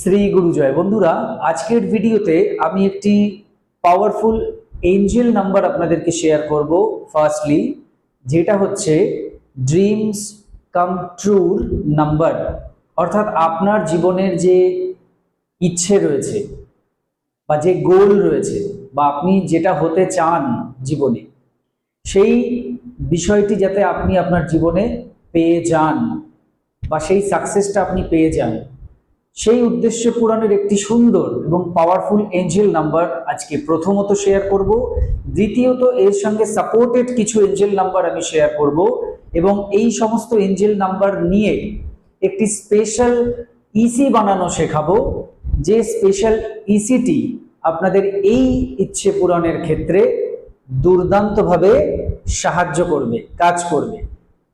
শ্রী গুরুজয় বন্ধুরা, আজকের ভিডিওতে আমি একটি পাওয়ারফুল এঞ্জেল নাম্বার আপনাদেরকে শেয়ার করব। ফার্স্টলি যেটা হচ্ছে ড্রিমস কাম ট্রুর নাম্বার অর্থাৎ আপনার জীবনের যে ইচ্ছে রয়েছে বা যে গোল রয়েছে বা আপনি যেটা হতে চান জীবনে, সেই বিষয়টি যাতে আপনি আপনার জীবনে পেয়ে যান বা সেই সাকসেসটা আপনি পেয়ে যান সেই উদ্দেশ্য পূরণের একটি সুন্দর এবং পাওয়ারফুল এঞ্জেল নাম্বার আজকে প্রথমত শেয়ার করব। দ্বিতীয়ত এর সঙ্গে সাপোর্টেড কিছু এঞ্জেল নাম্বার আমি শেয়ার করব এবং এই সমস্ত এঞ্জেল নাম্বার নিয়ে একটি স্পেশাল ইসি বানানো শেখাবো। যে স্পেশাল ইসিটি আপনাদের এই ইচ্ছে পূরণের ক্ষেত্রে দুর্দান্তভাবে সাহায্য করবে, কাজ করবে।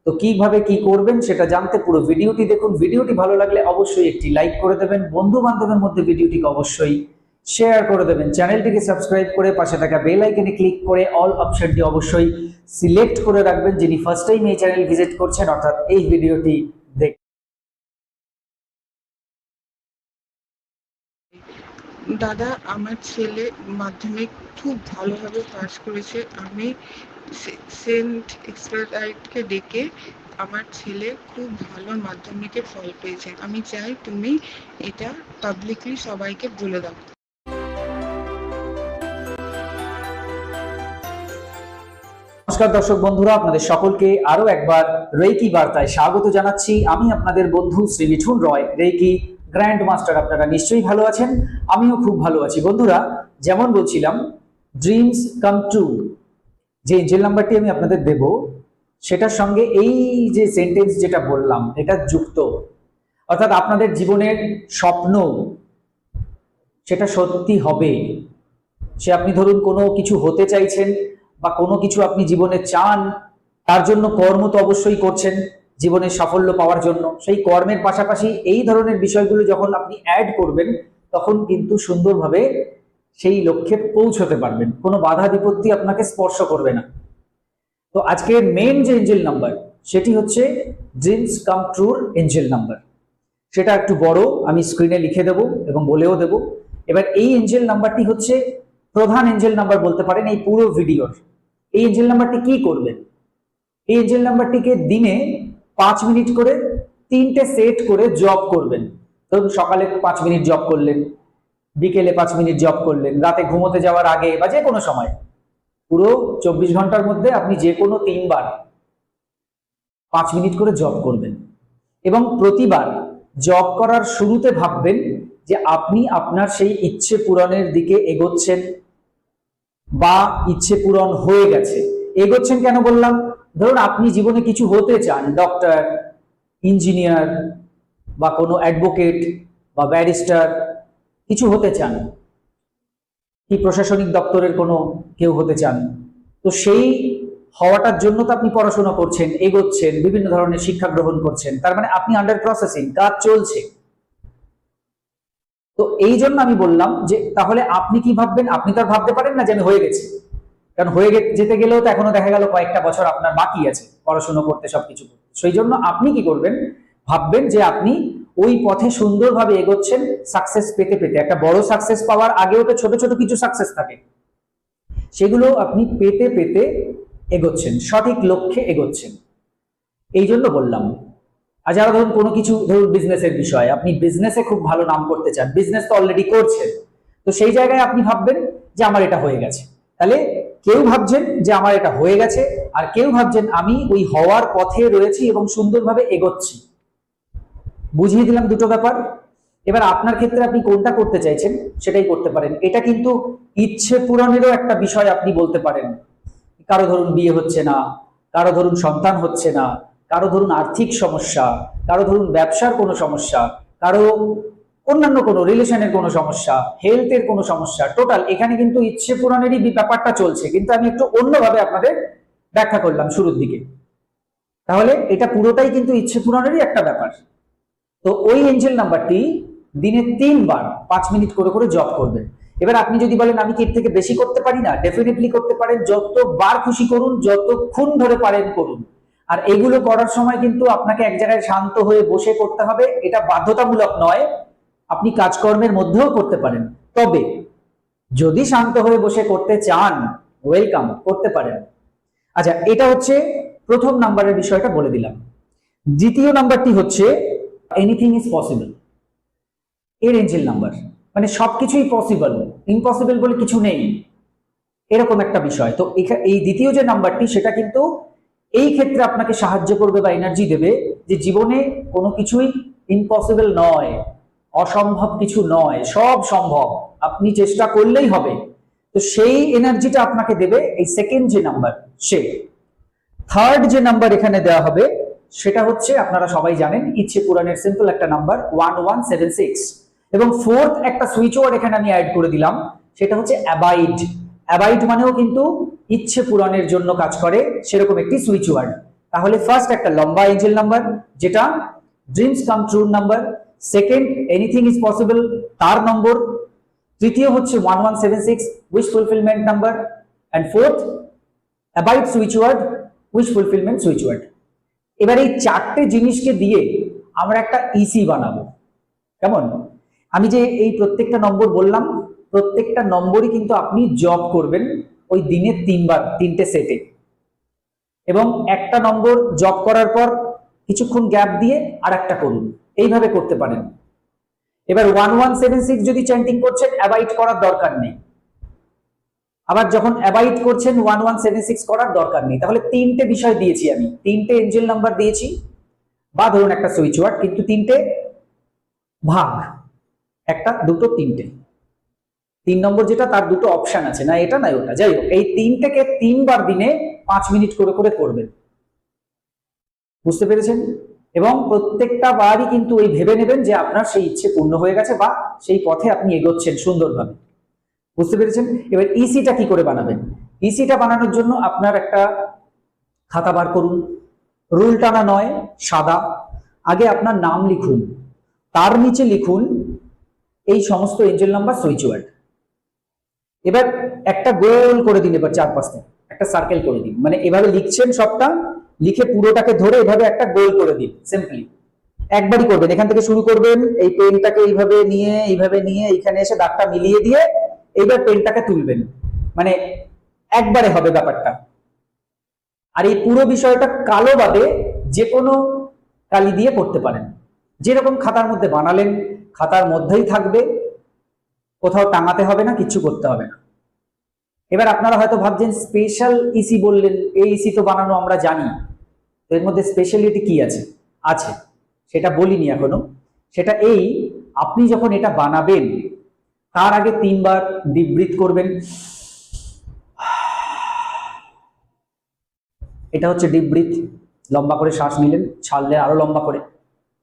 তো কীভাবে কি করবেন সেটা জানতে পুরো ভিডিওটি দেখুন। ভিডিওটি ভালো লাগলে অবশ্যই একটি লাইক করে দেবেন। বন্ধু বান্ধবের মধ্যে ভিডিওটিকে অবশ্যই শেয়ার করে দেবেন। চ্যানেলটিকে সাবস্ক্রাইব করে পাশে থাকা বেল আইকনে ক্লিক করে অল অপশনটি অবশ্যই সিলেক্ট করে রাখবেন। যিনি ফার্স্ট টাইম এই চ্যানেল ভিজিট করছেন, অর্থাৎ এই ভিডিওটি দাদা, আমার ছেলে মাধ্যমিক খুব ভালোভাবে পাস করেছে। আমি সেন্ট এক্সপার্টাইটকে ডেকে আমার ছেলে খুব ভালো মাধ্যমিকে ফল পেয়েছে। আমি চাই তুমি এটা পাবলিকলি সবাইকে বলে দাও। নমস্কার দর্শক বন্ধুরা, আপনাদের সকলকে আরও একবার রেকি বার্তায় স্বাগত জানাচ্ছি। আমি আপনাদের বন্ধু Shri Mithun Roy. Reiki grand master আপনারা নিশ্চয়ই ভালো আছেন। আমিও খুব ভালো আছি। বন্ধুরা, যেমন বলছিলাম ড্রিমস কাম ট্রু যে এঞ্জেল নাম্বারটি আমি আপনাদের দেব, সেটার সঙ্গে এই যে সেন্টেন্স যেটা বললাম, এটা যুক্ত। অর্থাৎ আপনাদের জীবনের স্বপ্ন, সেটা সত্যি হবে। সে আপনি ধরুন কোনো কিছু হতে চাইছেন বা কোনো কিছু আপনি জীবনে চান, তার জন্য কর্ম তো অবশ্যই করছেন। জীবনে সাফল্য পাওয়ার জন্য। সেই কর্মের পাশাপাশি এই ধরনের বিষয়গুলো যখন আপনি অ্যাড করবেন, তখন কিন্তু সুন্দরভাবে সেই লক্ষ্যে পৌঁছতে পারবেন। কোনো বাধা বিপত্তি আপনাকে স্পর্শ করবে না। তো আজকের মেন যে এঞ্জেল নাম্বার সেটি হচ্ছে ড্রিমস কাম ট্রুর এঞ্জেল নাম্বার সেটা একটু বড়, আমি স্ক্রিনে লিখে দেব এবং বলেও দেব। এবার এই এঞ্জেল নাম্বারটি হচ্ছে প্রধান এঞ্জেল নাম্বার বলতে পারেন এই পুরো ভিডিওর এই এঞ্জেল নাম্বারটি কি করবেন এই এঞ্জেল নাম্বারটিকে দিনে পাঁচ মিনিট করে তিনটে সেট করে জব করবেন। ধরুন সকালে পাঁচ মিনিট জব করলেন, বিকেলে পাঁচ মিনিট জব করলেন, রাতে ঘুমোতে যাওয়ার আগে বা যে কোনো সময়। পুরো চব্বিশ ঘণ্টার মধ্যে আপনি যে কোনো তিনবার পাঁচ মিনিট করে জব করবেন। এবং প্রতিবার জব করার শুরুতে ভাববেন যে আপনি আপনার সেই ইচ্ছে পূরণের দিকে এগোচ্ছেন বা ইচ্ছে পূরণ হয়ে গেছে। এগোচ্ছেন কেন বললাম? ধরুন আপনি জীবনে কিছু হতে চান ডক্টর ইঞ্জিনিয়ার বা কোনো অ্যাডভোকেট বা ব্যারিস্টার কিছু হতে চান, কি প্রশাসনিক দপ্তরের কোনো কেউ হতে চান, তো সেই হওয়াটার জন্য তো আপনি পড়াশোনা করছেন, এগোচ্ছেন, বিভিন্ন ধরনের শিক্ষা গ্রহণ করছেন, তার মানে আপনি আন্ডার প্রসেসিং কাজ চলছে। তো এই জন্য আমি বললাম যে তাহলে আপনি কি ভাববেন? আপনি তো আর ভাবতে পারেন না যে আমি হয়ে গেছি। কারণ হয়ে যেতে গেলেও তো এখনও দেখা গেল কয়েকটা বছর আপনার বাকি আছে, পড়াশোনা করতে সবকিছু করতে। সেই জন্য আপনি কি করবেন? ভাববেন যে আপনি ওই পথে সুন্দরভাবে এগোচ্ছেন সাকসেস পেতে পেতে। একটা বড় সাকসেস পাওয়ার আগেও তো ছোট ছোট কিছু সাকসেস থাকে। সেগুলো আপনি পেতে পেতে এগোচ্ছেন, সঠিক লক্ষ্যে এগোচ্ছেন। এই জন্য বললাম। আর যারা ধরুন কোনো কিছু ধরুন বিজনেসের বিষয়, আপনি বিজনেসে খুব ভালো নাম করতে চান বিজনেস তো অলরেডি করছেন। তো সেই জায়গায় আপনি ভাববেন যে আমার এটা হয়ে গেছে। তাহলে কেউ ভাবছেন যে আমার এটা হয়ে গেছে, আর কেউ ভাবছেন আমি ওই হওয়ার পথে রয়েছি এবং সুন্দরভাবে এগোচ্ছি। বুঝিয়ে দিলাম দুটো ব্যাপার। এবার আপনার ক্ষেত্রে আপনি কোনটা করতে চাইছেন সেটাই করতে পারেন। এটা কিন্তু ইচ্ছে পূরণেরও একটা বিষয় আপনি বলতে পারেন। কারও ধরুন বিয়ে হচ্ছে না, কারও ধরুন সন্তান হচ্ছে না, কারও ধরুন আর্থিক সমস্যা, কারও ধরুন ব্যবসার কোনো সমস্যা, কারও অন্যান্য কোনো রিলেশনের কোনো সমস্যা হেলথের কোনো সমস্যা টোটাল এখানে কিন্তু ইচ্ছে পূরণেরই ব্যাপারটা চলছে। কিন্তু আমি একটু অন্যভাবে আপনাদের ব্যাখ্যা করলাম শুরুর দিকে। তাহলে এটা পুরোটাই কিন্তু ইচ্ছে পূরণেরই একটা ব্যাপার। তো ওই এঞ্জেল নাম্বারটি দিনে তিনবার পাঁচ মিনিট করে করে জব করবেন। এবার আপনি যদি বলেন, আমি কি এর থেকে বেশি করতে পারি না? ডেফিনেটলি করতে পারেন। যতবার খুশি করুন, যতক্ষণ ধরে পারেন করুন। আর এগুলো করার সময় কিন্তু আপনাকে এক জায়গায় শান্ত হয়ে বসে করতে হবে। এটা বাধ্যতামূলক নয়। আপনি কাজকর্মের মধ্যেও করতে পারেন। তবে যদি শান্ত হয়ে বসে করতে চান ওয়েলকাম করতে পারেন। আচ্ছা এটা হচ্ছে প্রথম নাম্বারের বিষয়টা বলে দিলাম। দ্বিতীয় নাম্বারটি হচ্ছে এনিথিং ইজ পসিবল এর এঞ্জেল নাম্বার। মানে সবকিছুই পসিবল ইম্পসিবল বলে কিছু নেই। এরকম একটা বিষয়। তো এই দ্বিতীয় যে নাম্বারটি, সেটা কিন্তু এই ক্ষেত্রে আপনাকে সাহায্য করবে বা এনার্জি দেবে যে জীবনে কোনো কিছুই ইম্পসিবল নয়। অসম্ভব কিছু নয়, সব সম্ভব। আপনি চেষ্টা করলেই হবে। তো সেই এনার্জিটা আপনাকে দেবে এই সেকেন্ড যে নাম্বার সে। থার্ড যে নাম্বার এখানে দেওয়া হবে, সেটা হচ্ছে, আপনারা সবাই জানেন, ইচ্ছে পুরাণের সিম্পল একটা number one one seven six এবং ফোর্থ একটা সুইচ ওয়ার্ড এখানে আমি অ্যাড করে দিলাম, সেটা হচ্ছে অ্যাবাইড অ্যাবাইড মানেও কিন্তু ইচ্ছে পূরণের জন্য কাজ করে, সেরকম একটি সুইচ ওয়ার্ড তাহলে ফার্স্ট একটা লম্বা এঞ্জেল নাম্বার যেটা dreams come true number second anything is possible তার নম্বর তৃতীয় হচ্ছে one one seven six wish fulfilment number and fourth abide switch word wish fulfilment switch word এবার এই চারটে জিনিসকে দিয়ে আমরা একটা ইসি বানাবো। কেমন? আমি যে এই প্রত্যেকটা নম্বর বললাম, প্রত্যেকটা নম্বরই কিন্তু আপনি জব করবেন ওই দিনে তিনবার, তিনটে সেটে এবং একটা নম্বর জব করার পর কিছুক্ষণ গ্যাপ দিয়ে আর একটা করুন। এইভাবে করতে পারেন। এবার ওয়ান ওয়ান সেভেন সিক্স যদি চ্যান্টিং করছেন অ্যাবাইড করার দরকার নেই। আবার যখন অ্যাবাইড করছেন ওয়ান ওয়ান সেভেন সিক্স করার দরকার নেই। তাহলে তিনটে বিষয় দিয়েছি আমি। তিনটে এঞ্জেল নাম্বার দিয়েছি। বা ধরুন একটা সুইচ ওয়ার্ড কিন্তু তিনটে ভাগ। একটা, দুটো, তিনটে। তিন নম্বর যেটা, তার দুটো অপশন আছে। না এটা, না ওটা। যাই হোক, এই তিনটেকে তিনবার দিনে পাঁচ মিনিট করে করে করবেন। বুঝতে পেরেছেন? এবং প্রত্যেকটা বারই কিন্তু ওই ভেবে নেবেন যে আপনার সেই ইচ্ছে পূর্ণ হয়ে গেছে বা সেই পথে আপনি এগোচ্ছেন সুন্দরভাবে। বুঝতে পেরেছেন? এবার ইসিটা কি করে বানাবেন? ইসিটা বানানোর জন্য আপনার একটা খাতা বার করুন। রুল টানা নয়, সাদা। আগে আপনার নাম লিখুন। তার নিচে লিখুন এই সমস্ত এঞ্জেল নাম্বার সুইচ ওয়ার্ড এবার একটা গোল করে দিন এবার চারপাশে। একটা সার্কেল করে দিন। মানে এভাবে লিখছেন সবটা লিখে পুরোটাকে ধরে এভাবে একটা গোল করে দিন সিম্পলি একবারই করবেন, এখান থেকে শুরু করবেন, এই পেনটাকে এইভাবে নিয়ে এইভাবে নিয়ে, এইখানে এসে দাগটা মিলিয়ে দিয়ে এইবার পেনটাকে তুলবেন। মানে একবারে হবে ব্যাপারটা। আর এই পুরো বিষয়টা কালো বাদে যে কোনো কালি দিয়ে করতে পারেন। যেরকম খাতার মধ্যে বানালেন, খাতার মধ্যেই থাকবে, কোথাও টাঙাতে হবে না কিছু করতে হবে না। এবার আপনারা হয়তো ভাবছেন, স্পেশাল ইসি বললেন, এই ইসি তো বানানো আমরা জানি। তো এর মধ্যে স্পেশালিটি কি আছে? আছে। সেটা বলিনি এখনও। সেটা এই, আপনি যখন এটা বানাবেন, তার আগে তিনবার ডিপ ব্রিথ করবেন। এটা হচ্ছে ডিপ ব্রিথ লম্বা করে শ্বাস নিলেন ছাড়লেন আরও লম্বা করে।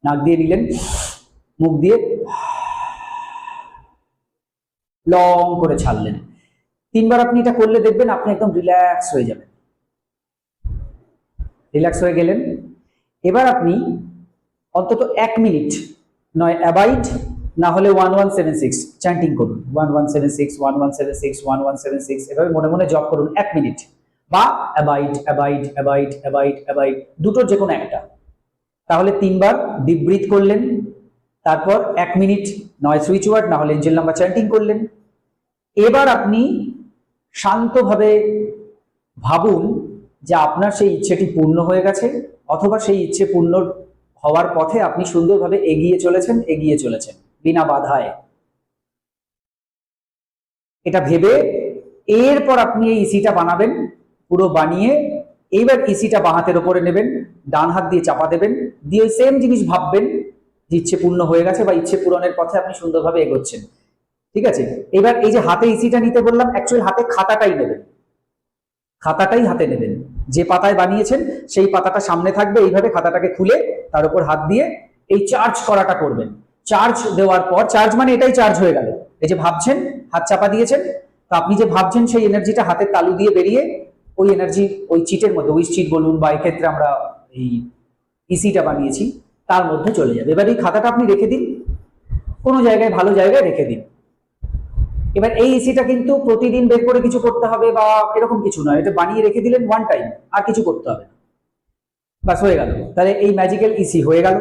নাক দিয়ে নিলেন, মুখ দিয়ে লং করে ছাড়লেন। তিনবার আপনি এটা করলে দেখবেন, আপনি একদম রিল্যাক্স হয়ে যাবেন। রিল্যাক্স হয়ে গেলেন। এবার আপনি অন্তত এক মিনিট, নয় অ্যাবাইড না হলে one one seven six chanting করুন। One one seven six one one seven six one one seven six এভাবে মনে মনে জব করুন এক মিনিট। বা abide abide abide abide abide দুটোর যে কোনো একটা। তাহলে তিনবার ডিপ ব্রিথ করলেন, তারপর এক মিনিট, নয় সুইচ ওয়ার্ড না হলে এঞ্জেল নাম্বার চ্যান্টিং করলেন। এবার আপনি শান্তভাবে ভাবুন যে আপনার সেই ইচ্ছেটি পূর্ণ হয়ে গেছে, অথবা সেই ইচ্ছে পূর্ণ হওয়ার পথে আপনি সুন্দরভাবে এগিয়ে চলেছেন এগিয়ে চলেছেন, বিনা বাধায়। এটা ভেবে এরপর আপনি এই ইসিটা বানাবেন, পুরো বানিয়ে এইবার ইসিটা বাঁ হাতের ওপরে নেবেন, ডান হাত দিয়ে চাপা দেবেন, দিয়ে সেম জিনিস ভাববেন যে ইচ্ছে পূর্ণ হয়ে গেছে বা ইচ্ছে পূরণের পথে আপনি সুন্দরভাবে এগোচ্ছেন। ঠিক আছে? এবার এই যে হাতে ইসিটা নিতে বললাম অ্যাকচুয়াল হাতে খাতাটাই নেবেন। খাতাটাই হাতে নেবেন। যে পাতায় বানিয়েছেন, সেই পাতাটা সামনে থাকবে, এইভাবে খাতাটাকে খুলে তার উপর হাত দিয়ে এই চার্জ করাটা করবেন। চার্জ দেওয়ার পর, চার্জ মানে এটাই চার্জ হয়ে গেল। এই যে ভাবছেন, হাত চাপা দিয়েছেন, তো আপনি যে ভাবছেন সেই এনার্জিটা হাতের তালু দিয়ে বেরিয়ে ওই এনার্জি ওই চিটের মধ্যে, ওই চিট বলুন বা এক্ষেত্রে আমরা এই ইসিটা বানিয়েছি, তার মধ্যে চলে যাবে। এবার এই খাতাটা আপনি রেখে দিন। কোনো জায়গায় ভালো জায়গায় রেখে দিন। এবার এই ইসিটা কিন্তু প্রতিদিন বের করে কিছু করতে হবে বা এরকম কিছু নয়। এটা বানিয়ে রেখে দিলেন ওয়ান টাইম আর কিছু করতে হবে বাস হয়ে গেল। তাহলে এই ম্যাজিক্যাল ইসি হয়ে গেল।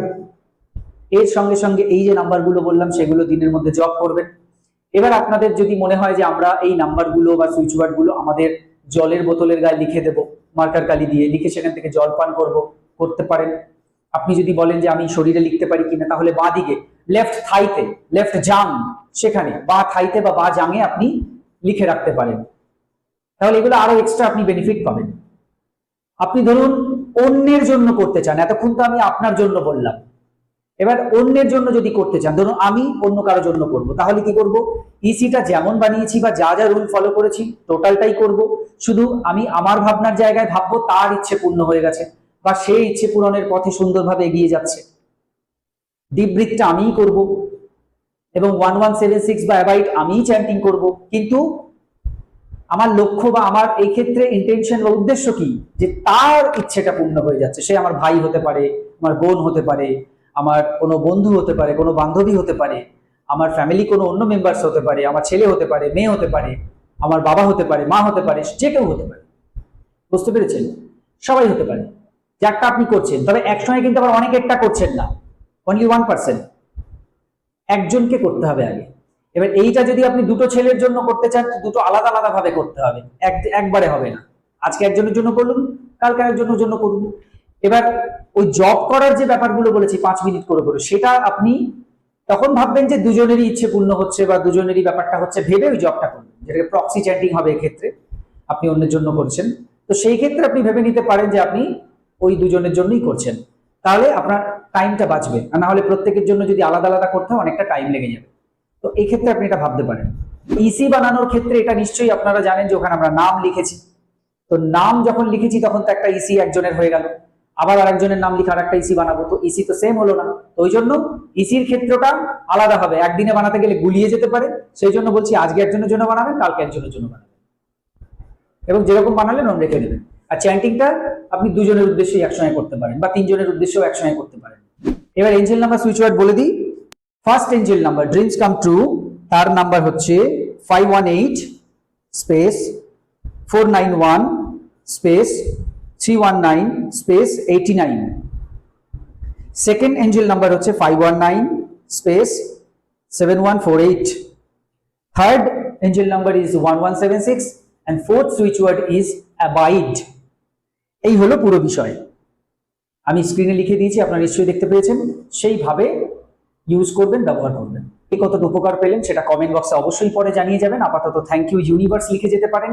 এর সঙ্গে সঙ্গে এই যে নাম্বারগুলো বললাম, সেগুলো দিনের মধ্যে জব করবেন। এবার আপনাদের যদি মনে হয় যে আমরা এই নাম্বারগুলো বা সুইচগুলো আমাদের জলের বোতলের গায়ে লিখে দেব মার্কার কালি দিয়ে, লিখে সেখান থেকে জল পান করব, করতে পারেন। আপনি যদি বলেন যে আমি শরীরে লিখতে পারি কিনা, তাহলে বাঁ দিকে লেফট থাইতে লেফট জাং সেখানে, বা থাইতে বা বা জাঙে আপনি লিখে রাখতে পারেন। তাহলে এগুলো আরও এক্সট্রা আপনি বেনিফিট পাবেন। আপনি ধরুন অন্যের জন্য করতে চান, এতক্ষণ তো আমি আপনার জন্য বললাম। এবার অন্যের জন্য যদি করতে চান, ধরুন আমি অন্য কারোর জন্য করব, তাহলে কি করব? ইসিটা যেমন বানিয়েছি বা যা যা রুল ফলো করেছি টোটালটাই করব। শুধু আমি আমার ভাবনার জায়গায় ভাববো, তার ইচ্ছে পূর্ণ হয়ে গেছে, বা সেই ইচ্ছে পূরণের পথে সুন্দরভাবে এগিয়ে যাচ্ছে। ডিপ ব্রিথটা আমিই করব। এবং ওয়ান ওয়ান সেভেন সিক্স বা অ্যাবাইট আমিই চ্যান্টিং করব। কিন্তু আমার লক্ষ্য বা আমার এই ক্ষেত্রে ইন্টেনশন বা উদ্দেশ্য কি? যে তার ইচ্ছেটা পূর্ণ হয়ে যাচ্ছে। সে আমার ভাই হতে পারে, আমার বোন হতে পারে, আমার কোনো বন্ধু হতে পারে, কোনো বান্ধবী হতে পারে, আমার ফ্যামিলি কোনো অন্য মেম্বার্স হতে পারে, আমার ছেলে হতে পারে, মেয়ে হতে পারে, আমার বাবা হতে পারে, মা হতে পারে, যে কেউ হতে পারে। বুঝতে পেরেছেন? সবাই হতে পারে। যে একটা আপনি করছেন। তবে একসঙ্গে কিন্তু আবার অনেক একটা করছেন না। অনলি ওয়ান পার্সেন্ট একজনকে করতে হবে আগে। এবার এইটা যদি আপনি দুটো ছেলের জন্য করতে চান, দুটো আলাদা আলাদা ভাবে করতে হবে। এক, একবারে হবে না। আজকে একজনের জন্য করলুন কালকে একজনের জন্য করুন এবার ওই জব করার যে ব্যাপারগুলো বলেছি, পাঁচ মিনিট করে করে, সেটা আপনি তখন ভাববেন যে দুজনেরই ইচ্ছে পূর্ণ হচ্ছে বা দুজনেরই ব্যাপারটা হচ্ছে, ভেবে ওই জবটা করবেন। যেটাকে প্রক্সি চ্যাটিং হবে এক্ষেত্রে, আপনি অন্যের জন্য করছেন। তো সেই ক্ষেত্রে আপনি ভেবে নিতে পারেন যে আপনি ওই দুজনের জন্যই করছেন। তাহলে আপনার টাইমটা বাঁচবে। আর না হলে প্রত্যেকের জন্য যদি আলাদা আলাদা করতে হয়, অনেকটা টাইম লেগে যাবে। তো এই ক্ষেত্রে আপনি এটা ভাবতে পারেন। ইসি বানানোর ক্ষেত্রে এটা নিশ্চয়ই আপনারা জানেন যে ওখানে আমরা নাম লিখেছি। তো নাম যখন লিখেছি, তখন তো একটা ইসি একজনের হয়ে গেল। আবার আরেকজনের নাম লিখে আরেকটা ইসি বানাবো। তো ইসি তো সেম হলো না। তো ওই জন্য ইসির ক্ষেত্রটা আলাদা হবে। একদিনে বানাতে গেলে গুলিয়ে যেতে পারে। সেই জন্য বলছি, আজকে একজনের জন্য বানাবেন কালকে একজনের জন্য বানাবেন এবং যেরকম বানালেন ওম রেখে দেবেন। আর চ্যান্টিংটা আপনি দুজনের উদ্দেশ্যেই একসঙ্গে করতে পারেন, বা তিনজনের উদ্দেশ্যেও একসঙ্গে করতে পারেন। এবার এঞ্জেল নাম্বার সুইচ ওয়ার্ড বলে দিই। First angel number dreams come true তার নাম্বার হচ্ছে five one eight space four nine one space three one nine space eighty nine second angel number হচ্ছে five one nine space seven one four eight third angel number is one one seven six and fourth switch word is abide এই হলো পুরো বিষয়। আমি স্ক্রিনে লিখে দিয়েছি, আপনারা নিশ্চয়ই দেখতে পেয়েছেন। সেইভাবে ইউজ করবেন, ব্যবহার করবেন। এ কতটা উপকার পেলেন সেটা কমেন্ট বক্সে অবশ্যই পরে জানিয়ে যাবেন। আপাতত থ্যাংক ইউ ইউনিভার্স লিখে যেতে পারেন।